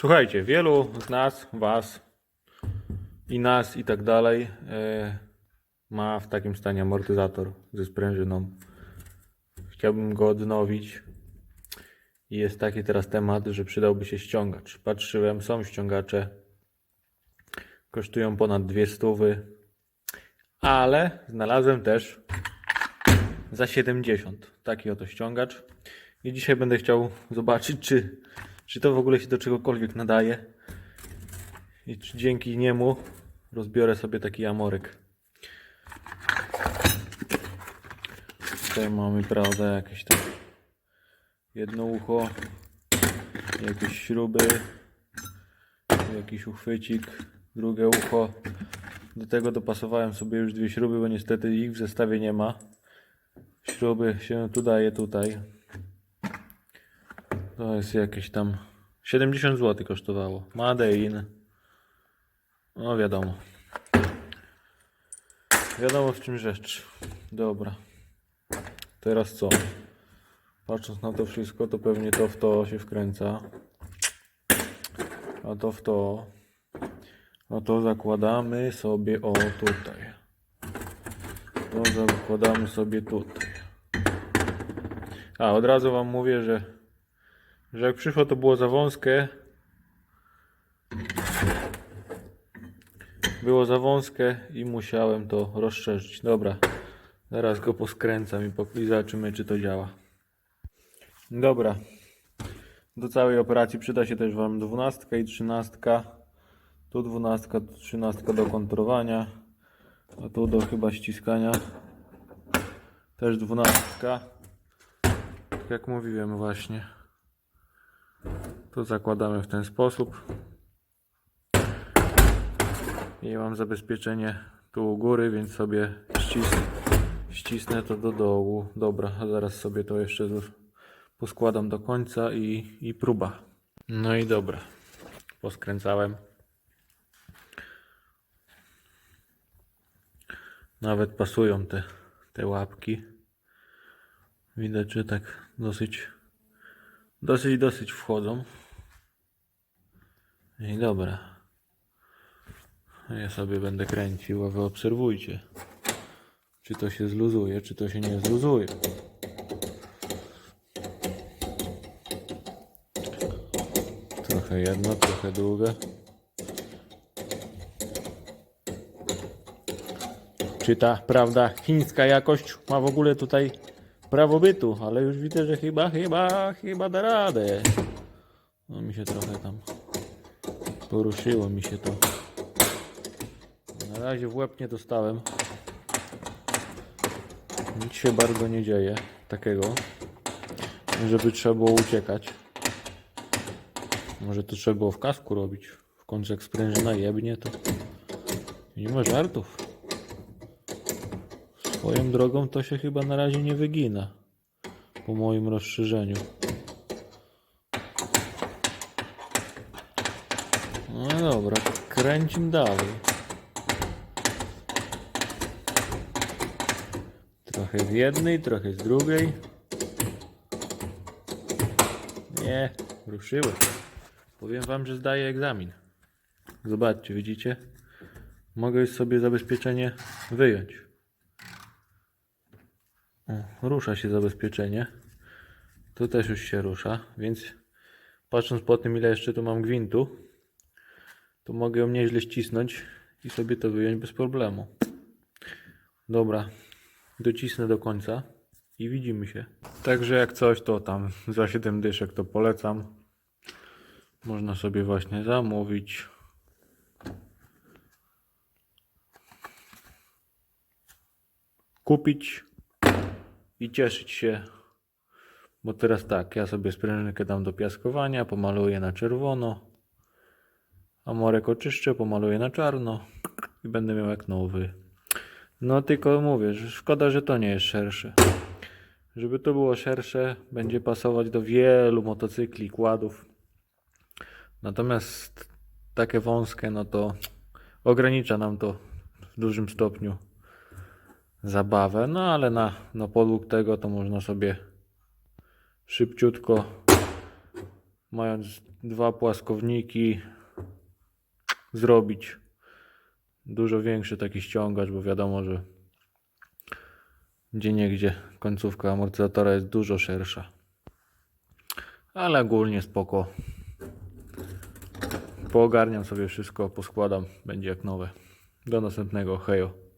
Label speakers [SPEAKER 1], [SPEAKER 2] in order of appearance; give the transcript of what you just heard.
[SPEAKER 1] Słuchajcie, wielu z nas, was i nas i tak dalej e, ma w takim stanie amortyzator ze sprężyną. Chciałbym go odnowić. Jest taki teraz temat, że przydałby się ściągacz. Patrzyłem, są ściągacze. Kosztują ponad dwie stówy. Ale znalazłem też za 70 taki oto ściągacz. I dzisiaj będę chciał zobaczyć, czy, czy to w ogóle się do czegokolwiek nadaje. I czy dzięki niemu rozbiorę sobie taki amorek. Tutaj mamy, prawda, jakieś tam jedno ucho, jakieś śruby, jakiś uchwycik, drugie ucho. Do tego dopasowałem sobie już dwie śruby, bo niestety ich w zestawie nie ma. Śruby się tu daje tutaj. To jest jakieś tam 70 zł kosztowało. Made in. No wiadomo. Wiadomo w czym rzecz. Dobra. Teraz co? Patrząc na to wszystko, to pewnie to w to się wkręca. A to w to. No to zakładamy sobie o tutaj. To zakładamy sobie tutaj. A od razu wam mówię, że, że jak przyszło to było za wąskie. Było za wąskie i musiałem to rozszerzyć. Dobra, zaraz go poskręcam i, po, i zobaczymy czy to działa. Dobra. Do całej operacji przyda się też Wam 12 i 13. Tu 12, tu 13 do kontrolowania, a tu do chyba ściskania. Też 12. Tak jak mówiłem właśnie. Tu zakładamy w ten sposób. I mam zabezpieczenie tu u góry, więc sobie ścis ścisnę to do dołu. Dobra, a zaraz sobie to jeszcze poskładam do końca i, i próba. No i dobra. Poskręcałem. Nawet pasują te, te łapki. Widać, że tak dosyć, dosyć, dosyć wchodzą. I dobra. Ja sobie będę kręcił, a wy obserwujcie. Czy to się zluzuje, czy to się nie zluzuje. Trochę jedno, trochę drugie. Czy ta, prawda, chińska jakość ma w ogóle tutaj prawo bytu, ale już widzę, że chyba, chyba, chyba da radę. No mi się trochę tam poruszyło mi się to. Na razie w łeb nie dostałem. Nic się bardzo nie dzieje takiego, żeby trzeba było uciekać. Może to trzeba było w kasku robić. W końcu jak sprężyna jebnie, to nie ma żartów. Swoją drogą to się chyba na razie nie wygina. Po moim rozszerzeniu. No dobra, kręcim dalej. Trochę z jednej, trochę z drugiej. Nie, ruszyły. Powiem wam, że zdaję egzamin. Zobaczcie, widzicie? Mogę już sobie zabezpieczenie wyjąć. O, rusza się zabezpieczenie. Tu też już się rusza, więc patrząc po tym, ile jeszcze tu mam gwintu, to mogę ją nieźle ścisnąć i sobie to wyjąć bez problemu. Dobra, docisnę do końca i widzimy się. Także jak coś, to tam za 7 dyszek to polecam. Można sobie właśnie zamówić. Kupić i cieszyć się. Bo teraz tak, ja sobie sprężynkę dam do piaskowania, pomaluję na czerwono. Amorek oczyszczę, pomaluję na czarno i będę miał jak nowy. No tylko mówię, że szkoda, że to nie jest szersze. Żeby to było szersze, będzie pasować do wielu motocykli, kładów. Natomiast takie wąskie, no to ogranicza nam to w dużym stopniu zabawę. No ale na, na podług tego to można sobie szybciutko mając dwa płaskowniki, zrobić dużo większy taki ściągacz, bo wiadomo, że gdzie niegdzie końcówka amortyzatora jest dużo szersza. Ale ogólnie spoko. Poogarniam sobie wszystko, poskładam, będzie jak nowe. Do następnego, hejo.